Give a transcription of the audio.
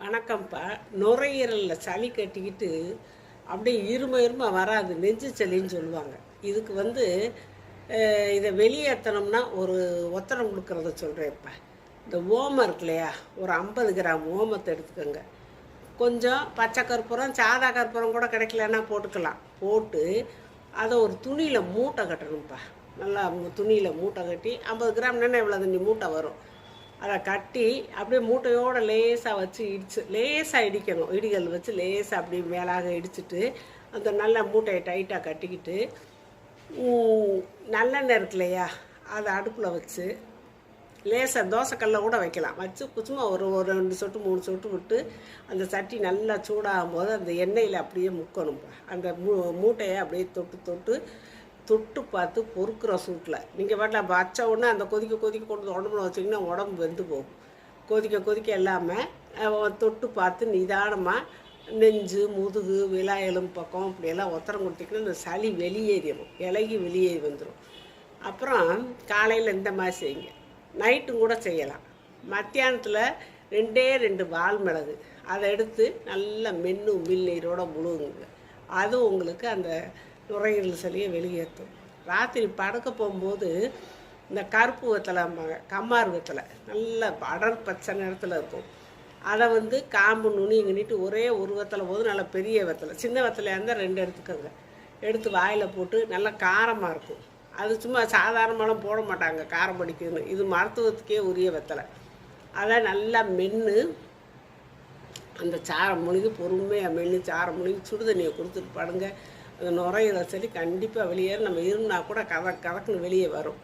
வணக்கம்ப்பா. நுரையீரலில் சளி கட்டிக்கிட்டு அப்படியே இரும இரும வராது. நெஞ்சு சளின்னு சொல்லுவாங்க. இதுக்கு வந்து இதை வெளியேற்றணும்னா ஒரு ஒத்தடம் கொடுக்குறத சொல்கிறேன்ப்பா இந்த ஓமம் இருக்கு இல்லையா? ஒரு ஐம்பது கிராம் ஓமத்தை எடுத்துக்கோங்க. கொஞ்சம் பச்சை கற்பூரம் சாதா கற்பூரம் கூட கிடைக்கலன்னா போட்டுக்கலாம். போட்டு அதை ஒரு துணியில் மூட்டை கட்டணும்ப்பா. நல்லா துணியில் மூட்டை கட்டி ஐம்பது கிராம்னா எவ்வளோ தண்ணி மூட்டை வரும். அதை கட்டி அப்படியே மூட்டையோட லேசாக வச்சு இடிச்சு லேசாக இடிக்கணும். இடிகள் வச்சு லேசாக அப்படியே மேலாக இடிச்சிட்டு அந்த நல்ல மூட்டையை டைட்டாக கட்டிக்கிட்டு நல்லெண்ணெய் இருக்கு இல்லையா? அதை அடுப்பில் வச்சு லேசாக தோசைக்கல்ல கூட வைக்கலாம். வச்சு சும்மா ஒரு ஒரு ரெண்டு சொட்டு மூணு சொட்டு விட்டு அந்த சட்டி நல்லா சூடாகும் போது அந்த எண்ணெயில் அப்படியே முக்கணும் அந்த மூ மூட்டையை அப்படியே தொட்டு தொட்டு தொட்டு பார்த்து பொறுக்கிற சூட்டில் நீங்கள் பாட்டில் வச்ச உடனே அந்த கொதிக்க கொதிக்க கொண்டு வந்து உடம்புல வச்சிங்கன்னா உடம்பு வெந்து போகும். கொதிக்க கொதிக்க இல்லாமல் தொட்டு பார்த்து நிதானமாக நெஞ்சு முதுகு விழா எலும்பு பக்கம் இப்படியெல்லாம் ஒத்தரம் கொடுத்திங்கன்னா இந்த சளி வெளியேறிடும். இலகி வெளியேறி வந்துடும் அப்புறம் காலையில் இந்த மாதிரி செய்யுங்க. நைட்டும் கூட செய்யலாம். மத்தியானத்தில் ரெண்டே ரெண்டு வால் மிளகு. அதை எடுத்து நல்லா மென்று உமிழ் முழுகுங்க. அது உங்களுக்கு அந்த நுரையீரல் சளியை வெளியேற்றும். ராத்திரி படுக்க போகும்போது இந்த கருப்பு வெத்தலை கம்மார் வெத்தலை நல்ல அடர் பச்சை நிறத்தில் இருக்கும். அதை வந்து காம்பு நுனி இங்கிட்டு ஒரே ஒரு வெத்தலை போது நல்ல பெரிய வெத்தலை. சின்ன வெத்தலையாக இருந்தால் ரெண்டு எடுத்துக்கோங்க. எடுத்து வாயில் போட்டு நல்லா காரமாக இருக்கும். அது சும்மா சாதாரணமாலாம் போட மாட்டாங்க காரம் படிக்கணும் இது மருத்துவத்துக்கே உரிய வெத்தலை. அதை நல்லா மென்று அந்த சாரம் முழுகி பொறுமையாக மென்று சாரம் முழுகி சுடுதண்ணியை கொடுத்துட்டு படுங்க. நுரையீரல் சரி கண்டிப்பாக வெளியேறும். நம்ம இருமுனா கூட கத கதக்குன்னு வெளியே வரும்.